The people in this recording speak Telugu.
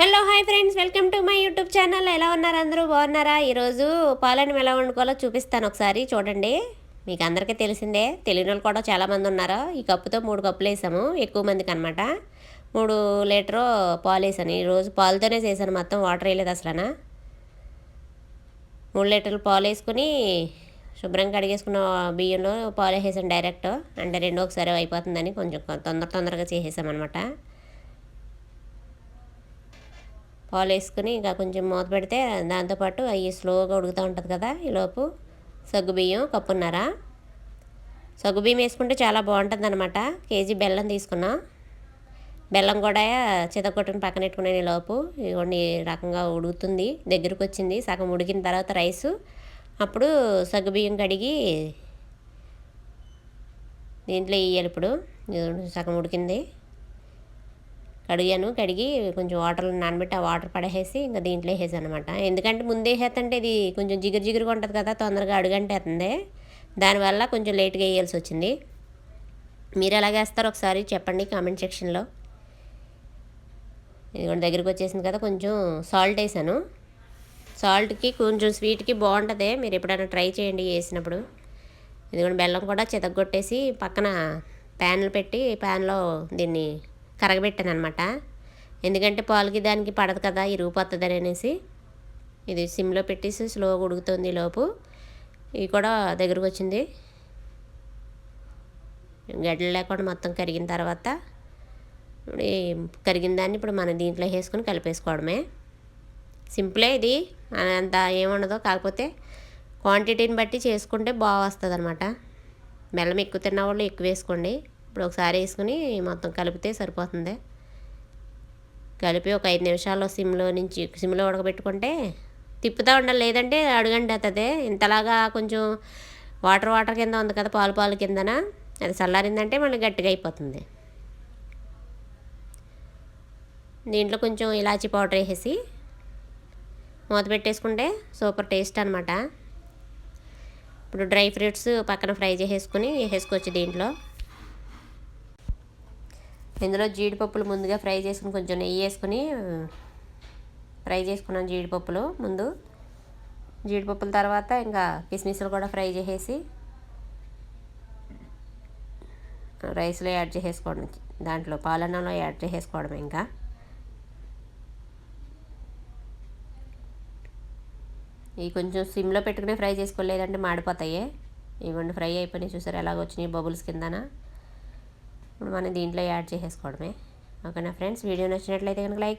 Hello hi friends. Welcome to my YouTube channel. ఎలా ఉన్నారు అందరూ? బాగున్నారా? ఈరోజు పాలను ఎలా వండుకోవాలో చూపిస్తాను ఒకసారి. చూడండి. మీకు అందరికీ తెలిసిందే తెలియని వాళ్ళు కూడా చాలామంది ఉన్నారు? ఈ కప్పుతో మూడు కప్పులు వేసాము. ఎక్కువ మందికి అనమాట మూడు లీటరు పాలు వేసాను. ఈరోజు పాలతోనే చేశాను. మొత్తం వాటర్ వేయలేదు అసలనా. మూడు లీటర్లు పాలు వేసుకుని శుభ్రంగా కడిగేసుకున్న బియ్యంలో పాలు వేసేసాను డైరెక్ట్. అంటే రెండో ఒకసారి అయిపోతుందని కొంచెం తొందర తొందరగా చేసేసామన్నమాట. పాలు వేసుకుని ఇంకా కొంచెం మూత పెడితే దాంతోపాటు అవి స్లోగా ఉడుకుతూ ఉంటుంది కదా ఈలోపు సగ్గుబియ్యం కప్పున్నర. సగ్గుబియ్యం వేసుకుంటే చాలా బాగుంటుంది అనమాట కేజీ బెల్లం తీసుకున్నాం. బెల్లం కూడా చితకొట్టుకుని పక్కన పెట్టుకునే లోపు. ఇవన్నీ రకంగా ఉడుకుతుంది. దగ్గరకు వచ్చింది. సగం ఉడికిన తర్వాత రైసు. అప్పుడు సగ్గుబియ్యం కడిగి దీంట్లో వేయాలి ఇప్పుడు. సగం ఉడికింది. కడిగాను. కడిగి కొంచెం వాటర్లో నానబెట్టి ఆ వాటర్ పడేసి ఇంకా దీంట్లో వేసాను అనమాట ఎందుకంటే ముందే వేసేస్తంటే ఇది కొంచెం జిగురు జిగురుగా ఉంటుంది కదా తొందరగా అడుగంటేస్తుంది దానివల్ల కొంచెం లేట్గా వేయాల్సి వచ్చింది. మీరు ఎలా వేస్తారో ఒకసారి చెప్పండి కామెంట్ సెక్షన్లో ఇది కూడా దగ్గరికి వచ్చేసింది కదా కొంచెం సాల్ట్ వేసాను. సాల్ట్కి కొంచెం స్వీట్కి బాగుంటుంది మీరు ఎప్పుడైనా ట్రై చేయండి వేసినప్పుడు. ఇది కూడా బెల్లం కూడా చితగొట్టేసి పక్కన ప్యాన్లు పెట్టి ప్యాన్లో దీన్ని కరగబెట్టాను అనమాట ఎందుకంటే పాలకి దానికి పడదు కదా ఇరిగిపోతుంది అనేసి. ఇది సిమ్లో పెట్టేసి స్లోగా ఉడుకుతుంది లోపు. ఇది కూడా దగ్గరకు వచ్చింది. గడ్డలు లేకుండా మొత్తం కరిగిన తర్వాత ఇప్పుడు కరిగిన దాన్ని ఇప్పుడు మనం దీంట్లో వేసుకొని కలిపేసుకోవడమే. సింపులే ఇది. అంత ఏముండదు కాకపోతే క్వాంటిటీని బట్టి చేసుకుంటే బాగా వస్తుంది అనమాట బెల్లం ఎక్కువ తిన్న వాళ్ళు ఎక్కువ వేసుకోండి. ఇప్పుడు ఒకసారి వేసుకుని మొత్తం కలిపితే సరిపోతుంది. కలిపి ఒక ఐదు నిమిషాల్లో సిమ్లో నుంచి సిమ్లో ఉడకబెట్టుకుంటే తిప్పుతూ ఉండాలి. లేదంటే అడుగండి అవుతుంది ఇంతలాగా కొంచెం వాటర్ వాటర్ కింద ఉంది కదా పాలు పాలు కిందన. అది చల్లారిందంటే మళ్ళీ గట్టిగా అయిపోతుంది. దీంట్లో కొంచెం ఇలాచి పౌడర్ వేసేసి మూత పెట్టేసుకుంటే సూపర్ టేస్ట్ అనమాట ఇప్పుడు డ్రై ఫ్రూట్స్ పక్కన ఫ్రై చేసేసుకొని వేసేసుకోవచ్చు దీంట్లో. ఇందులో జీడిపప్పులు ముందుగా ఫ్రై చేసుకుని కొంచెం నెయ్యి వేసుకుని ఫ్రై చేసుకున్నాను జీడిపప్పులు ముందు. జీడిపప్పుల తర్వాత ఇంకా కిస్మిస్లు కూడా ఫ్రై చేసేసి రైస్లో యాడ్ చేసేసుకోవడం దాంట్లో పాలన్నంలో యాడ్ చేసేసుకోవడం ఇంకా. ఇవి కొంచెం సిమ్లో పెట్టుకుని ఫ్రై చేసుకోలేదంటే మాడిపోతాయి. ఇవన్నీ ఫ్రై అయిపోయినాయి చూసారు? ఎలాగ వచ్చినాయి బబుల్స్ కిందన. ఇప్పుడు మనం దీంట్లో యాడ్ చేసేసుకోవడమే. ఓకేనా ఫ్రెండ్స్? వీడియో నచ్చినట్లయితే కనుక లైక్